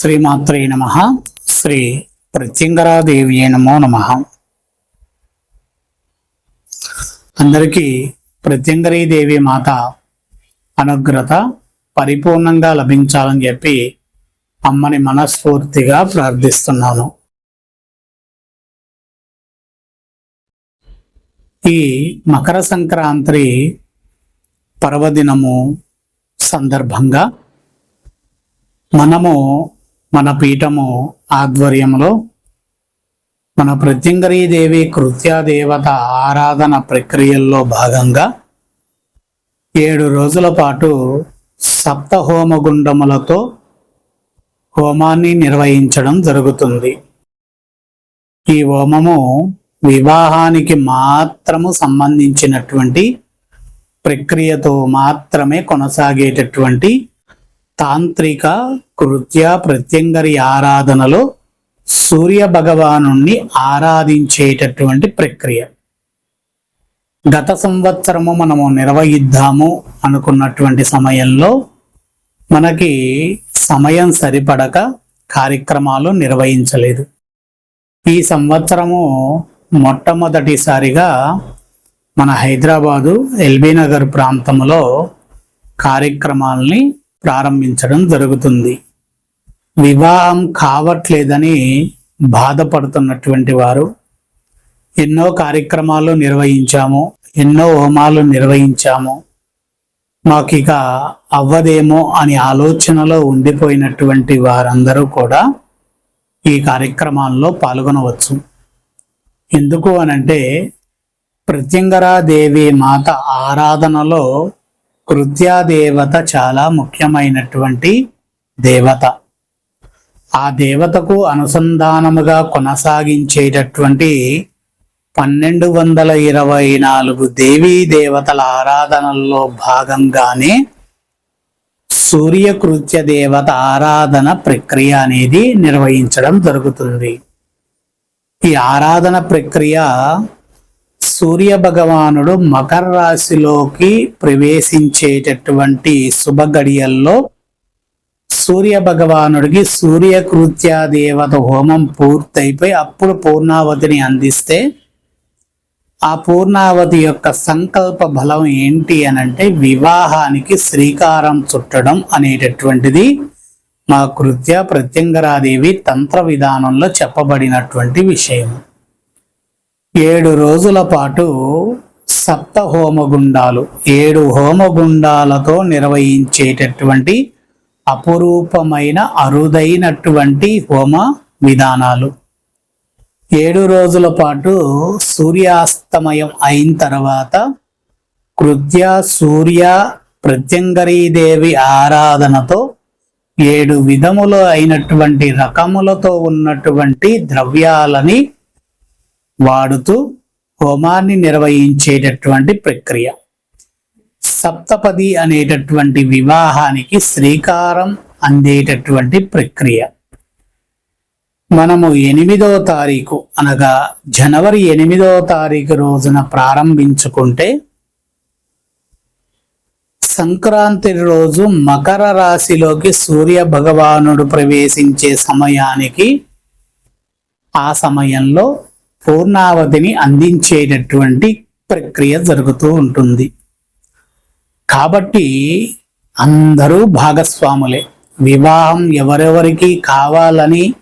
శ్రీమాత్రే నమ. శ్రీ ప్రత్యంగరాదేవి నమో నమ. అందరికీ ప్రత్యంగరీదేవి మాత అనుగ్రత పరిపూర్ణంగా లభించాలని చెప్పి అమ్మని మనస్ఫూర్తిగా ప్రార్థిస్తున్నాను. ఈ మకర సంక్రాంతి పర్వదినము సందర్భంగా మనము మన పీఠము ఆధ్వర్యంలో మన ప్రత్యంగరీదేవి కృత్యాదేవత ఆరాధన ప్రక్రియల్లో భాగంగా ఏడు రోజుల పాటు సప్త హోమగుండములతో హోమాన్ని నిర్వహించడం జరుగుతుంది. ఈ హోమము వివాహానికి మాత్రము సంబంధించినటువంటి ప్రక్రియతో మాత్రమే కొనసాగేటటువంటి తాంత్రిక కృత్య ప్రత్యంగరి ఆరాధనలో సూర్య భగవాను ఆరాధించేటటువంటి ప్రక్రియ. గత సంవత్సరము మనము నిర్వహిద్దాము అనుకున్నటువంటి సమయంలో మనకి సమయం సరిపడక కార్యక్రమాలు నిర్వహించలేదు. ఈ సంవత్సరము మొట్టమొదటిసారిగా మన హైదరాబాదు ఎల్బీ నగర్ ప్రాంతంలో కార్యక్రమాల్ని ప్రారంభించడం జరుగుతుంది. వివాహం కావట్లేదని బాధపడుతున్నటువంటి వారు ఎన్నో కార్యక్రమాలు నిర్వహించాము ఎన్నో హోమాలు నిర్వహించాము. మాకు ఇక అవ్వదేమో అని ఆలోచనలో ఉండిపోయినటువంటి వారందరూ కూడా ఈ కార్యక్రమాల్లో పాల్గొనవచ్చు. ఎందుకు అనంటే ప్రత్యంగరాదేవి మాత ఆరాధనలో కృత్యాదేవత చాలా ముఖ్యమైనటువంటి దేవత. ఆ దేవతకు అనుసంధానముగా కొనసాగించేటటువంటి పన్నెండు వందల ఇరవై నాలుగు దేవీ దేవతల ఆరాధనల్లో భాగంగానే సూర్యకృత్య దేవత ఆరాధన ప్రక్రియ అనేది నిర్వహించడం జరుగుతుంది. ఈ ఆరాధన ప్రక్రియ సూర్య భగవానుడు మకర రాశిలోకి ప్రవేశించేటటువంటి శుభ గడియల్లో సూర్య భగవానుడికి సూర్యకృత్య దేవత హోమం పూర్తయిపోయి అప్పుడు పూర్ణావతిని అందిస్తే ఆ పూర్ణావతి యొక్క సంకల్ప బలం ఏంటి అనంటే వివాహానికి శ్రీకారం చుట్టడం అనేటటువంటిది మా కృత్య ప్రత్యంగరాదేవి తంత్ర విధానంలో చెప్పబడినటువంటి విషయం ఏడు రోజుల పాటు సప్త హోమగుండాలు ఏడు హోమగుండాలతో నిర్వహించేటటువంటి అపురూపమైన అరుదైనటువంటి హోమ విధానాలు. ఏడు రోజుల పాటు సూర్యాస్తమయం అయిన తర్వాత కృత్య సూర్య ప్రత్యంగరీదేవి ఆరాధనతో ఏడు విధములు అయినటువంటి రకములతో ఉన్నటువంటి ద్రవ్యాలని వాడుతూ హోమాన్ని నిర్వహించేటటువంటి ప్రక్రియ. సప్తపది అనేటటువంటి వివాహానికి శ్రీకారం అందేటటువంటి ప్రక్రియ. మనము ఎనిమిదవ తారీఖు అనగా జనవరి ఎనిమిదవ తారీఖు రోజున ప్రారంభించుకుంటే సంక్రాంతి రోజు మకర రాశిలోకి సూర్య భగవానుడు ప్రవేశించే సమయానికి ఆ సమయంలో పూర్ణావధిని అందించేటటువంటి ప్రక్రియ జరుగుతూ ఉంటుంది. కాబట్టి అందరూ భాగస్వాములే. వివాహం ఎవరెవరికి కావాలని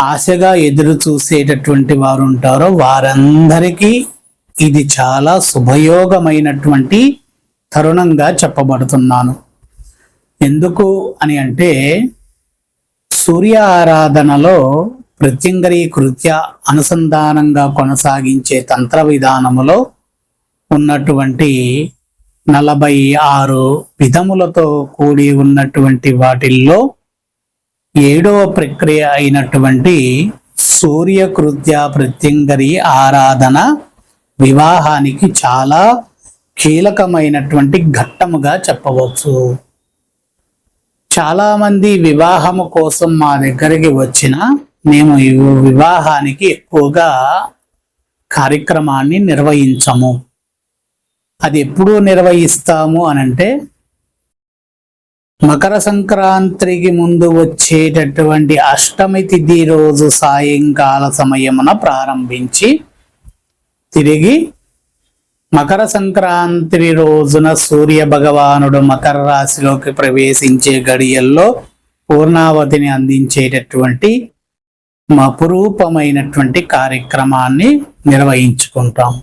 ఆశగా ఎదురు చూసేటటువంటి వారు ఉంటారో వారందరికీ ఇది చాలా శుభయోగమైనటువంటి తరుణంగా చెప్పబడుతున్నాను. ఎందుకు అని అంటే సూర్య ఆరాధనలో ప్రత్యంగరీ కృత్య అనుసంధానంగా కొనసాగించే తంత్ర విధానములో ఉన్నటువంటి నలభై ఆరు విధములతో కూడి ఉన్నటువంటి వాటిల్లో ఏడవ ప్రక్రియ అయినటువంటి సూర్యకృత్య ప్రత్యంగరి ఆరాధన వివాహానికి చాలా కీలకమైనటువంటి ఘట్టముగా చెప్పవచ్చు. చాలామంది వివాహము కోసం మా దగ్గరికి వచ్చిన మేము వివాహానికి ఎక్కువగా కార్యక్రమాన్ని నిర్వహించము. అది ఎప్పుడు నిర్వహిస్తాము అనంటే మకర సంక్రాంతికి ముందు వచ్చేటటువంటి అష్టమి తిథి రోజు సాయంకాల సమయమున ప్రారంభించి తిరిగి మకర సంక్రాంతి రోజున సూర్య భగవానుడు మకర రాశిలోకి ప్రవేశించే గడియల్లో పూర్ణావతిని అందించేటటువంటి అపురూపమైనటువంటి కార్యక్రమాన్ని నిర్వహించుకుంటాం.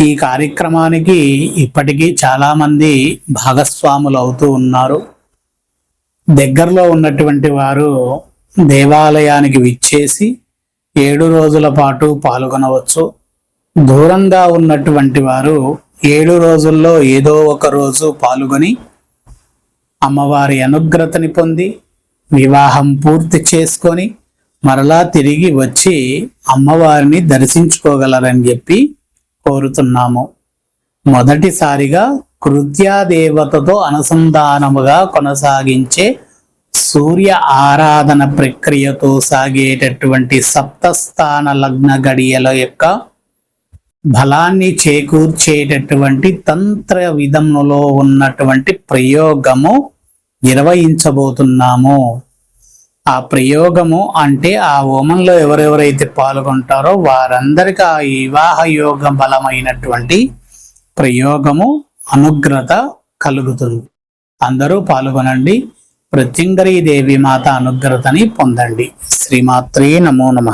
ఈ కార్యక్రమానికి ఇప్పటికీ చాలామంది భాగస్వాములు అవుతూ ఉన్నారు. దగ్గరలో ఉన్నటువంటి వారు దేవాలయానికి విచ్చేసి ఏడు రోజుల పాటు పాల్గొనవచ్చు. దూరంగా ఉన్నటువంటి వారు ఏడు రోజుల్లో ఏదో ఒక రోజు పాల్గొని అమ్మవారి అనుగ్రతని పొంది వివాహం పూర్తి చేసుకొని మరలా తిరిగి వచ్చి అమ్మవారిని దర్శించుకోగలరని చెప్పి కోరుతున్నాము. మొదటిసారిగా కృత్యాదేవతతో అనుసంధానముగా కొనసాగించే సూర్య ఆరాధన ప్రక్రియతో సాగేటటువంటి సప్తస్థాన లగ్న గడియల యొక్క బలాన్ని చేకూర్చేటటువంటి తంత్ర విధములో ఉన్నటువంటి ప్రయోగము నిర్వహించబోతున్నాము. ఆ ప్రయోగము అంటే ఆ హోమంలో ఎవరెవరైతే పాల్గొంటారో వారందరికీ ఆ వివాహ యోగ బలమైనటువంటి ప్రయోగము అనుగ్రత కలుగుతుంది. అందరూ పాల్గొనండి. ప్రత్యంగరీ దేవి మాత అనుగ్రతని పొందండి. శ్రీమాత్రే నమో నమ.